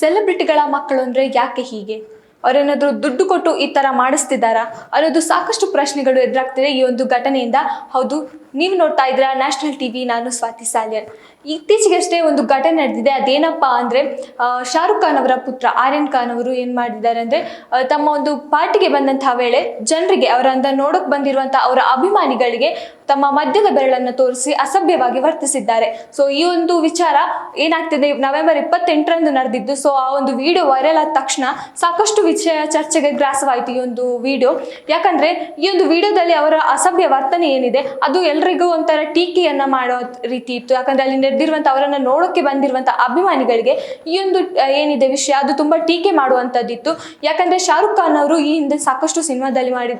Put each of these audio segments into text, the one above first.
ಸೆಲೆಬ್ರಿಟಿಗಳ ಮಕ್ಕಳು ಅಂದರೆ ಯಾಕೆ ಹೀಗೆ? ಅವರೇನಾದರೂ ದುಡ್ಡು ಕೊಟ್ಟು ಈ ಥರ ಮಾಡಿಸ್ತಿದ್ದಾರಾ? ಅನ್ನೋದು ಸಾಕಷ್ಟು ಪ್ರಶ್ನೆಗಳು ಎದುರಾಗ್ತಿದೆ ಈ ಒಂದು ಘಟನೆಯಿಂದ. ಹೌದು, ನೀವು ನೋಡ್ತಾ ಇದ್ದೀರಾ ನ್ಯಾಷನಲ್ ಟಿವಿ ನಾನು ಸ್ವಾತಿ ಸಾಲ್ಯನ್. ಇತ್ತೀಚೆಗಷ್ಟೇ ಒಂದು ಘಟನೆ ನಡೆದಿದೆ. ಅದೇನಪ್ಪ ಅಂದರೆ ಶಾರುಖ್ ಖಾನ್ ಅವರ ಪುತ್ರ ಆರ್ಯನ್ ಖಾನ್ ಅವರು ಏನು ಮಾಡಿದ್ದಾರೆ ಅಂದರೆ ತಮ್ಮ ಒಂದು ಪಾರ್ಟಿಗೆ ಬಂದಂತಹ ವೇಳೆ ಜನರಿಗೆ ಅವರಂದ ನೋಡೋಕೆ ಬಂದಿರುವಂಥ ಅವರ ಅಭಿಮಾನಿಗಳಿಗೆ ತಮ್ಮ ಮದ್ಯದ ಬೆರಳನ್ನು ತೋರಿಸಿ ಅಸಭ್ಯವಾಗಿ ವರ್ತಿಸಿದ್ದಾರೆ. ಸೊ ಈ ಒಂದು ವಿಚಾರ ಏನಾಗ್ತಿದೆ, ನವೆಂಬರ್ ಇಪ್ಪತ್ತೆಂಟರಂದು ನಡೆದಿದ್ದು. ಸೊ ಆ ಒಂದು ವಿಡಿಯೋ ವೈರಲ್ ಆದ ತಕ್ಷಣ ಸಾಕಷ್ಟು ವಿಷಯ ಚರ್ಚೆಗೆ ಗ್ರಾಸವಾಯಿತು ಈ ಒಂದು ವಿಡಿಯೋ. ಯಾಕಂದ್ರೆ ಈ ಒಂದು ವಿಡಿಯೋದಲ್ಲಿ ಅವರ ಅಸಭ್ಯ ವರ್ತನೆ ಏನಿದೆ, ಅದು ಎಲ್ರಿಗೂ ಒಂಥರ ಟೀಕೆಯನ್ನ ಮಾಡೋ ರೀತಿ ಇತ್ತು. ಯಾಕಂದ್ರೆ ಅಲ್ಲಿ ನಡೆದಿರುವಂತ ಅವರನ್ನ ನೋಡೋಕೆ ಬಂದಿರುವಂತ ಅಭಿಮಾನಿಗಳಿಗೆ ಈ ಒಂದು ಏನಿದೆ ವಿಷಯ, ಅದು ತುಂಬಾ ಟೀಕೆ ಮಾಡುವಂತದ್ದಿತ್ತು. ಯಾಕಂದ್ರೆ ಶಾರುಖ್ ಖಾನ್ ಅವರು ಈ ಹಿಂದೆ ಸಾಕಷ್ಟು ಸಿನಿಮಾದಲ್ಲಿ ಮಾಡಿ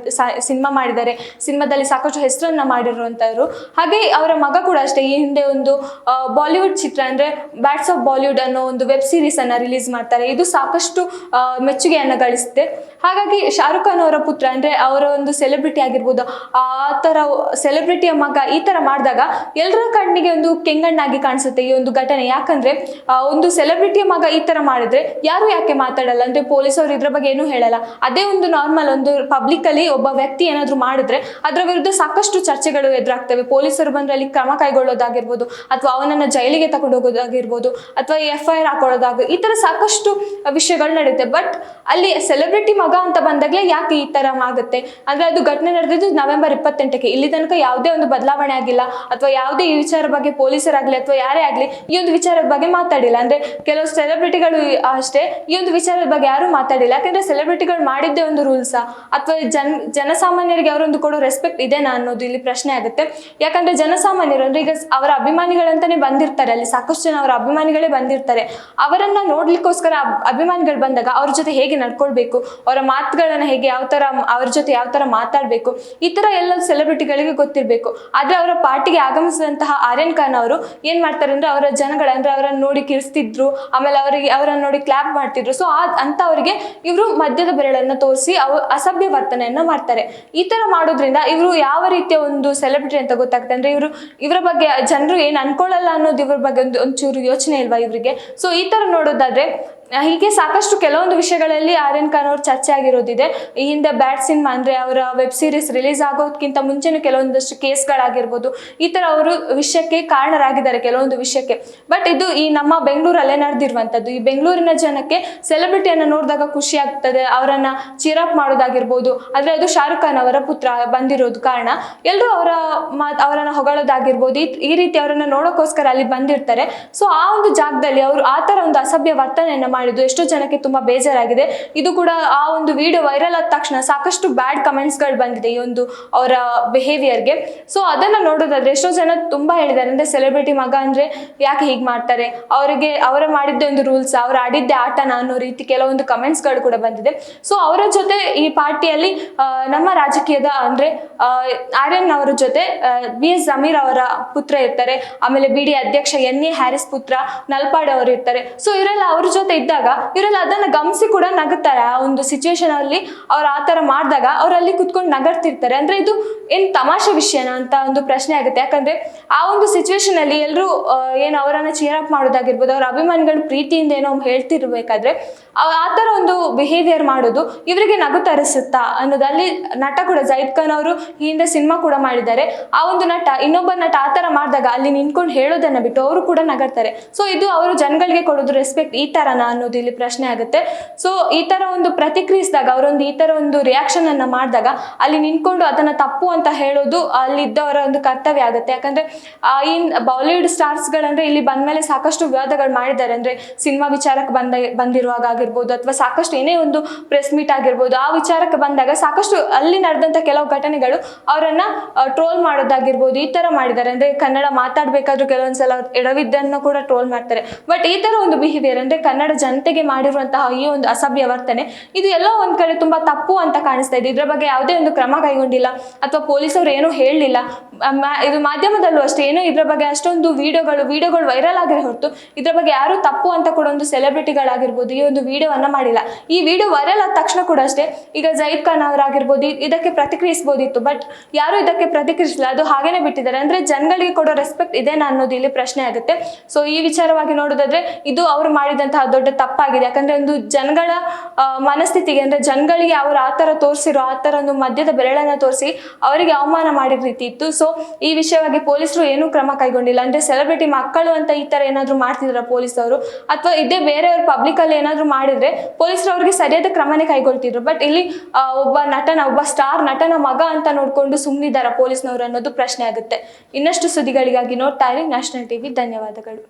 ಸಿನಿಮಾ ಮಾಡಿದ್ದಾರೆ. ಸಿನಿಮಾದಲ್ಲಿ ಸಾಕಷ್ಟು ಹೆಸರನ್ನ ಮಾಡಿರುವಂತವ್ರು. ಹಾಗೆ ಅವರ ಮಗ ಕೂಡ ಅಷ್ಟೇ, ಈ ಹಿಂದೆ ಒಂದು ಬಾಲಿವುಡ್ ಚಿತ್ರ ಅಂದ್ರೆ ಬ್ಯಾಟ್ಸ್ ಆಫ್ ಬಾಲಿವುಡ್ ಅನ್ನೋ ಒಂದು ವೆಬ್ ಸೀರೀಸ್ ಅನ್ನ ರಿಲೀಸ್ ಮಾಡ್ತಾರೆ. ಇದು ಸಾಕಷ್ಟು ಮೆಚ್ಚುಗೆಯನ್ನ ಗಳಿಸುತ್ತೆ. ಹಾಗಾಗಿ ಶಾರುಖ್ ಖಾನ್ ಅವರ ಪುತ್ರ ಅಂದ್ರೆ ಅವರ ಒಂದು ಸೆಲೆಬ್ರಿಟಿ ಆಗಿರ್ಬೋದು, ಆ ತರ ಸೆಲೆಬ್ರಿಟಿಯ ಮಗ ಈ ತರ ಮಾಡಿದಾಗ ಎಲ್ಲರ ಕಣ್ಣಿಗೆ ಒಂದು ಕೆಂಗಣ್ಣಾಗಿ ಕಾಣಿಸುತ್ತೆ ಈ ಒಂದು ಘಟನೆ. ಯಾಕಂದ್ರೆ ಒಂದು ಸೆಲೆಬ್ರಿಟಿಯ ಮಗ ಈ ತರ ಮಾಡಿದ್ರೆ ಯಾರು ಯಾಕೆ ಮಾತಾಡಲ್ಲ? ಅಂದ್ರೆ ಪೊಲೀಸ್ ಅವರು ಇದ್ರ ಬಗ್ಗೆ ಏನೂ ಹೇಳಲ್ಲ. ಅದೇ ಒಂದು ನಾರ್ಮಲ್ ಒಂದು ಪಬ್ಲಿಕ್ ಅಲ್ಲಿ ಒಬ್ಬ ವ್ಯಕ್ತಿ ಏನಾದ್ರು ಮಾಡಿದ್ರೆ ಅದರ ವಿರುದ್ಧ ಸಾಕಷ್ಟು ಚರ್ಚೆಗಳು ಎದುರಾಗ್ತವೆ. ಪೊಲೀಸರು ಬಂದ್ರೆ ಅಲ್ಲಿ ಕ್ರಮ ಕೈಗೊಳ್ಳೋದಾಗಿರ್ಬೋದು, ಅಥವಾ ಅವನನ್ನ ಜೈಲಿಗೆ ತಗೊಂಡು ಹೋಗೋದಾಗಿರ್ಬೋದು, ಅಥವಾ ಎಫ್ ಐ ಆರ್ ಹಾಕೊಳ್ಳೋದಾಗ ಈ ತರ ಸಾಕಷ್ಟು ವಿಷಯಗಳು ನಡೆಯುತ್ತೆ. ಬಟ್ ಅಲ್ಲಿ ಸೆಲೆಬ್ರಿಟಿ ಮಗ ಅಂತ ಬಂದಾಗಲೇ ಯಾಕೆ ಈ ತರ ಆಗುತ್ತೆ? ಅಂದ್ರೆ ಅದು ಘಟನೆ ನಡೆದಿದ್ದು ನವೆಂಬರ್ ಇಪ್ಪತ್ತೆಂಟಕ್ಕೆ. ಇಲ್ಲಿ ತನಕ ಯಾವುದೇ ಒಂದು ಬದಲಾವಣೆ ಆಗಿಲ್ಲ. ಅಥವಾ ಯಾವುದೇ ಈ ವಿಚಾರ ಬಗ್ಗೆ ಪೊಲೀಸರಾಗಲಿ ಅಥವಾ ಯಾರೇ ಆಗಲಿ ಈ ಒಂದು ವಿಚಾರದ ಬಗ್ಗೆ ಮಾತಾಡಿಲ್ಲ. ಅಂದ್ರೆ ಕೆಲವು ಸೆಲೆಬ್ರಿಟಿಗಳು ಅಷ್ಟೇ, ಈ ಒಂದು ವಿಚಾರದ ಬಗ್ಗೆ ಯಾರು ಮಾತಾಡಿಲ್ಲ. ಯಾಕಂದರೆ ಸೆಲೆಬ್ರಿಟಿಗಳು ಮಾಡಿದ್ದೇ ಒಂದು ರೂಲ್ಸ್ ಅಥವಾ ಜನ್, ಜನಸಾಮಾನ್ಯರಿಗೆ ಅವರೊಂದು ಕೊಡೋ ರೆಸ್ಪೆಕ್ಟ್ ಇದೆನಾ ಅನ್ನೋದು ಇಲ್ಲಿ ಪ್ರಶ್ನೆ ಆಗುತ್ತೆ. ಯಾಕಂದ್ರೆ ಜನಸಾಮಾನ್ಯರು, ಅಂದರೆ ಈಗ ಅವರ ಅಭಿಮಾನಿಗಳಂತಾನೆ ಬಂದಿರ್ತಾರೆ ಅಲ್ಲಿ. ಸಾಕಷ್ಟು ಜನ ಅವರ ಅಭಿಮಾನಿಗಳೇ ಬಂದಿರ್ತಾರೆ. ಅವರನ್ನು ನೋಡ್ಲಿಕ್ಕೋಸ್ಕರ ಅಭಿಮಾನಿಗಳು ಬಂದಾಗ ಅವ್ರ ಜೊತೆ ಹೇಗೆ ನಡ್ಕೊಳ್ಬೇಕು ಅವರ ಮಾತುಗಳನ್ನ ಹೇಗೆ ಯಾವ ತರ, ಅವ್ರ ಜೊತೆ ಯಾವ ತರ ಮಾತಾಡ್ಬೇಕು, ಈ ತರ ಎಲ್ಲ ಸೆಲೆಬ್ರಿಟಿಗಳಿಗೆ ಗೊತ್ತಿರಬೇಕು. ಆದ್ರೆ ಅವರ ಪಾರ್ಟಿಗೆ ಆಗಮಿಸಿದಂತಹ ಆರ್ಯನ್ ಖಾನ್ ಅವರು ಏನ್ ಮಾಡ್ತಾರೆ ಅಂದ್ರೆ ಅವರ ಜನಗಳಂದ್ರೆ ಅವರನ್ನ ನೋಡಿ ಕಿರಿಸ್ತಿದ್ರು, ಆಮೇಲೆ ಅವರಿಗೆ, ಅವರನ್ನ ನೋಡಿ ಕ್ಲಾಪ್ ಮಾಡ್ತಿದ್ರು. ಸೊ ಅಂತ ಅವರಿಗೆ ಇವರು ಮದ್ಯದ ಬೆರಳನ್ನ ತೋರಿಸಿ ಅವ, ಅಸಭ್ಯ ವರ್ತನೆಯನ್ನ ಮಾಡ್ತಾರೆ. ಈ ತರ ಮಾಡೋದ್ರಿಂದ ಇವರು ಯಾವ ರೀತಿಯ ಒಂದು ಸೆಲೆಬ್ರಿಟಿ ಅಂತ ಗೊತ್ತಾಗ್ತದೆ ಅಂದ್ರೆ ಇವರು, ಇವರ ಬಗ್ಗೆ ಜನರು ಏನ್ ಅನ್ಕೊಳ್ಳಲ್ಲ ಅನ್ನೋದು ಇವ್ರ ಬಗ್ಗೆ ಒಂದು, ಒಂಚೂರು ಯೋಚನೆ ಇಲ್ವಾ ಇವರಿಗೆ? ಸೊ ಈ ತರ ನೋಡೋದಾದ್ರೆ ಹೀಗೆ ಸಾಕಷ್ಟು ಕೆಲವೊಂದು ವಿಷಯಗಳಲ್ಲಿ ಆರ್ಯನ್ ಖಾನ್ ಅವ್ರ ಚರ್ಚೆ ಆಗಿರೋದಿದೆ. ಈ ಹಿಂದೆ ಬ್ಯಾಟ್ ಸಿನಿಮಾ ಅಂದ್ರೆ ಅವರ ವೆಬ್ ಸೀರೀಸ್ ರಿಲೀಸ್ ಆಗೋದಕ್ಕಿಂತ ಮುಂಚೆನೂ ಕೆಲವೊಂದಷ್ಟು ಕೇಸ್ಗಳಾಗಿರ್ಬೋದು. ಈ ತರ ಅವರು ವಿಷಯಕ್ಕೆ ಕಾರಣರಾಗಿದ್ದಾರೆ ಕೆಲವೊಂದು ವಿಷಯಕ್ಕೆ. ಬಟ್ ಇದು ಈ ನಮ್ಮ ಬೆಂಗಳೂರಲ್ಲೇ ನಡೆದಿರುವಂಥದ್ದು. ಈ ಬೆಂಗಳೂರಿನ ಜನಕ್ಕೆ ಸೆಲೆಬ್ರಿಟಿಯನ್ನು ನೋಡಿದಾಗ ಖುಷಿ ಆಗ್ತದೆ, ಅವರನ್ನ ಚೀರಪ್ ಮಾಡೋದಾಗಿರ್ಬೋದು. ಆದರೆ ಅದು ಶಾರುಖ್ ಖಾನ್ ಅವರ ಪುತ್ರ ಬಂದಿರೋದು ಕಾರಣ. ಎಲ್ಲರೂ ಅವರ ಮಾತು, ಅವರನ್ನ ಹೊಗಳೋದಾಗಿರ್ಬೋದು. ಈ- ರೀತಿ ಅವರನ್ನು ನೋಡೋಕ್ಕೋಸ್ಕರ ಅಲ್ಲಿ ಬಂದಿರ್ತಾರೆ. ಸೊ, ಆ ಒಂದು ಜಾಗದಲ್ಲಿ ಅವರು ಆ ಥರ ಒಂದು ಅಸಭ್ಯ ವರ್ತನೆಯನ್ನ ಮಾಡಿದ್ದು. ಎಷ್ಟೋ ಜನಕ್ಕೆ ತುಂಬಾ ಬೇಜಾರಾಗಿದೆ. ಇದು ಕೂಡ ಆ ಒಂದು ವಿಡಿಯೋ ವೈರಲ್ ಆದ ತಕ್ಷಣ ಸಾಕಷ್ಟು ಬ್ಯಾಡ್ ಕಮೆಂಟ್ಸ್ಗಳು ಬಂದಿದೆ ಈ ಒಂದು ಅವರ ಬಿಹೇವಿಯರ್ಗೆ ಸೊ ಅದನ್ನ ನೋಡೋದಾದ್ರೆ ಎಷ್ಟೋ ಜನ ತುಂಬಾ ಹೇಳಿದ್ದಾರೆ. ಅಂದ್ರೆ ಸೆಲೆಬ್ರಿಟಿ ಮಗ ಅಂದ್ರೆ ಯಾಕೆ ಹೀಗೆ ಮಾಡ್ತಾರೆ? ಅವರಿಗೆ, ಅವರ ಮಾಡಿದ್ದೇ ಒಂದು ರೂಲ್ಸ್ ಅವ್ರು ಆಡಿದ್ದೆ ಆಟನ ಅನ್ನೋ ರೀತಿ ಕೆಲವೊಂದು ಕಮೆಂಟ್ಸ್ಗಳು ಕೂಡ ಬಂದಿದೆ. ಸೊ ಅವರ ಜೊತೆ ಈ ಪಾರ್ಟಿಯಲ್ಲಿ ನಮ್ಮ ರಾಜಕೀಯದ ಅಂದ್ರೆ ಆರ್ಯನ್ ಅವರ ಜೊತೆ ಬಿ ಎಸ್ ಜಮೀರ್ ಅವರ ಪುತ್ರ ಇರ್ತಾರೆ. ಆಮೇಲೆ ಬಿ ಡಿ ಅಧ್ಯಕ್ಷ ಎನ್ ಎ ಹ್ಯಾರಿಸ್ ಪುತ್ರ, ನಲ್ಪಾಡ್ ಅವರು ಇರ್ತಾರೆ. ಸೊ ಇವರೆಲ್ಲ ಅವ್ರ ಜೊತೆ ಇದ್ದಾಗ ಇವರೆಲ್ಲ ಅದನ್ನ ಗಮನಿಸಿ ಕೂಡ ನಗುತ್ತಾರೆ. ಆ ಒಂದು ಸಿಚುವೇಶನ್ ಅಲ್ಲಿ ಅವ್ರು ಆ ತರ ಮಾಡಿದಾಗ ಅವ್ರು ಅಲ್ಲಿ ಕುತ್ಕೊಂಡು ನಗರ್ತಿರ್ತಾರೆ. ಅಂದ್ರೆ ಇದು ಏನ್ ತಮಾಷೆ ವಿಷಯನ ಅಂತ ಒಂದು ಪ್ರಶ್ನೆ ಆಗುತ್ತೆ. ಯಾಕಂದ್ರೆ ಆ ಒಂದು ಸಿಚುವೇಶನ್ ಅಲ್ಲಿ ಎಲ್ಲರೂ ಏನು ಅವರನ್ನ ಅಪ್ ಮಾಡೋದಾಗಿರ್ಬೋದು, ಅವ್ರ ಅಭಿಮಾನಿಗಳು ಪ್ರೀತಿಯಿಂದ ಏನೋ ಹೇಳ್ತಿರ್ಬೇಕಾದ್ರೆ, ಆ- ಆ ತರ ಒಂದು ಬಿಹೇವಿಯರ್ ಮಾಡೋದು ಇವರಿಗೆ ನಗು ತರಿಸುತ್ತಾ ಅನ್ನೋದಲ್ಲಿ ನಟ ಕೂಡ ಜೈದ್ ಖಾನ್ ಅವರು ಈ ಹಿಂದೆ ಸಿನಿಮಾ ಕೂಡ ಮಾಡಿದ್ದಾರೆ. ಆ ಒಂದು ನಟ, ಇನ್ನೊಬ್ಬ ನಟ ಆ ತರ ಮಾಡಿದಾಗ ಅಲ್ಲಿ ನಿಂತ್ಕೊಂಡು ಹೇಳೋದನ್ನ ಬಿಟ್ಟು ಅವರು ಕೂಡ ನಗರ್ತಾರೆ. ಸೊ ಇದು ಅವರು ಜನಗಳಿಗೆ ಕೊಡೋದು ರೆಸ್ಪೆಕ್ಟ್ ಈ ತರನ ಅನ್ನೋದು ಇಲ್ಲಿ ಪ್ರಶ್ನೆ ಆಗುತ್ತೆ. ಸೊ ಈ ತರ ಒಂದು ಪ್ರತಿಕ್ರಿಯಿಸಿದಾಗ, ಅವರೊಂದು ಈ ತರ ಒಂದು ರಿಯಾಕ್ಷನ್ ಅನ್ನ ಮಾಡಿದಾಗ, ಅಲ್ಲಿ ನಿಂತ್ಕೊಂಡು ಅದನ್ನ ತಪ್ಪು ಅಂತ ಹೇಳೋದು ಅಲ್ಲಿದ್ದವರ ಒಂದು ಕರ್ತವ್ಯ ಆಗುತ್ತೆ. ಯಾಕಂದ್ರೆ ಈ ಬಾಲಿವುಡ್ ಸ್ಟಾರ್ಸ್ಗಳಂದ್ರೆ ಇಲ್ಲಿ ಬಂದ್ಮೇಲೆ ಸಾಕಷ್ಟು ವಿವಾದಗಳು ಮಾಡಿದ್ದಾರೆ. ಅಂದ್ರೆ, ಸಿನಿಮಾ ವಿಚಾರಕ್ಕೆ ಬಂದ, ಬಂದಿರುವಾಗ ಆಗಿರ್ಬೋದು, ಅಥವಾ ಸಾಕಷ್ಟು ಏನೇ ಒಂದು ಪ್ರೆಸ್ ಮೀಟ್ ಆಗಿರ್ಬೋದು, ಆ ವಿಚಾರಕ್ಕೆ ಬಂದಾಗ ಸಾಕಷ್ಟು ಅಲ್ಲಿ ನಡೆದಂತ ಕೆಲವು ಘಟನೆಗಳು ಅವರನ್ನ ಟ್ರೋಲ್ ಮಾಡೋದಾಗಿರ್ಬೋದು, ಈ ತರ ಮಾಡಿದ್ದಾರೆ. ಅಂದ್ರೆ, ಕನ್ನಡ ಮಾತಾಡ್ಬೇಕಾದ್ರೂ ಕೆಲವೊಂದ್ಸಲ ಎಡವಿದ್ದನ್ನು ಕೂಡ ಟ್ರೋಲ್ ಮಾಡ್ತಾರೆ. ಬಟ್ ಈ ತರ ಒಂದು ಬಿಹೇವಿಯರ್ ಅಂದ್ರೆ ಕನ್ನಡ ಜನತೆಗೆ ಮಾಡಿರುವಂತಹ ಈ ಒಂದು ಅಸಭ್ಯ ವರ್ತನೆ, ಇದು ಎಲ್ಲೋ ಒಂದ್ ಕಡೆ ತುಂಬಾ ತಪ್ಪು ಅಂತ ಕಾಣಿಸ್ತಾ ಇದೆ. ಇದ್ರ ಬಗ್ಗೆ ಯಾವುದೇ ಒಂದು ಕ್ರಮ ಕೈಗೊಂಡಿಲ್ಲ, ಅಥವಾ ಪೊಲೀಸರು ಏನೂ ಹೇಳಲಿಲ್ಲ ಇದು ಮಾಧ್ಯಮದಲ್ಲೂ ಅಷ್ಟೇ, ಏನೋ ಇದ್ರ ಬಗ್ಗೆ ಅಷ್ಟೊಂದು ವಿಡಿಯೋಗಳು ವಿಡಿಯೋಗಳು ವೈರಲ್ ಆಗಿರೋ ಹೊರತು ಇದ್ರ ಬಗ್ಗೆ ಯಾರು ತಪ್ಪು ಅಂತ ಕೂಡ ಒಂದು ಸೆಲೆಬ್ರಿಟಿಗಳಾಗಿರ್ಬೋದು ಈ ಒಂದು ವಿಡಿಯೋವನ್ನ ಮಾಡಿಲ್ಲ. ಈ ವಿಡಿಯೋ ವೈರಲ್ ಆದ ತಕ್ಷಣ ಕೂಡ ಅಷ್ಟೇ, ಈಗ ಜೈದ್ ಖಾನ್ ಅವರಾಗಿರ್ಬೋದು, ಇದಕ್ಕೆ ಪ್ರತಿಕ್ರಿಯಿಸಬಹುದಿತ್ತು ಬಟ್ ಯಾರು ಇದಕ್ಕೆ ಪ್ರತಿಕ್ರಿಯಿಸಿಲ್ಲ ಅದು ಹಾಗೇನೆ ಬಿಟ್ಟಿದ್ದಾರೆ. ಅಂದ್ರೆ ಜನಗಳಿಗೆ ಕೊಡೋ ರೆಸ್ಪೆಕ್ಟ್ ಇದೇನಾ ಅನ್ನೋದು ಇಲ್ಲಿ ಪ್ರಶ್ನೆ ಆಗುತ್ತೆ. ಸೊ ಈ ವಿಚಾರವಾಗಿ ನೋಡೋದಾದ್ರೆ, ಇದು ಅವರು ಮಾಡಿದಂತಹ ದೊಡ್ಡ ತಪ್ಪಾಗಿದೆ. ಯಾಕಂದ್ರೆ ಒಂದು ಜನಗಳ ಮನಸ್ಥಿತಿಗೆ, ಅಂದ್ರೆ ಜನಗಳಿಗೆ ಅವರು ಆ ಥರ ತೋರಿಸಿರೋ, ಆ ಥರ ಒಂದು ಮದ್ಯದ ಬೆರಳನ್ನ ತೋರಿಸಿ ಅವರಿಗೆ ಅವಮಾನ ಮಾಡಿದ ರೀತಿ ಇತ್ತು. ಸೊ ಈ ವಿಷಯವಾಗಿ ಪೊಲೀಸರು ಏನೂ ಕ್ರಮ ಕೈಗೊಂಡಿಲ್ಲ. ಅಂದ್ರೆ ಸೆಲೆಬ್ರಿಟಿ ಮಕ್ಕಳು ಅಂತ ಈ ತರ ಏನಾದ್ರು ಮಾಡ್ತಿದ್ರ ಪೊಲೀಸ್ ಅವರು ಅಥವಾ ಇದೇ ಬೇರೆಯವ್ರ ಪಬ್ಲಿಕ್ ಅಲ್ಲಿ ಏನಾದ್ರು ಮಾಡಿದ್ರೆ ಪೊಲೀಸರು ಅವ್ರಿಗೆ ಸರಿಯಾದ ಕ್ರಮನೇ ಕೈಗೊಳ್ತಿದ್ರು. ಬಟ್ ಇಲ್ಲಿ ಒಬ್ಬ ನಟನ, ಒಬ್ಬ ಸ್ಟಾರ್ ನಟನ ಮಗ ಅಂತ ನೋಡ್ಕೊಂಡು ಸುಮ್ಮನಿದ್ದಾರ ಪೊಲೀಸ್ನವರು ಅನ್ನೋದು ಪ್ರಶ್ನೆ ಆಗುತ್ತೆ. ಇನ್ನಷ್ಟು ಸುದ್ದಿಗಳಿಗಾಗಿ ನೋಡ್ತಾ ಇರಿ ನ್ಯಾಷನಲ್ ಟಿವಿ ಧನ್ಯವಾದಗಳು.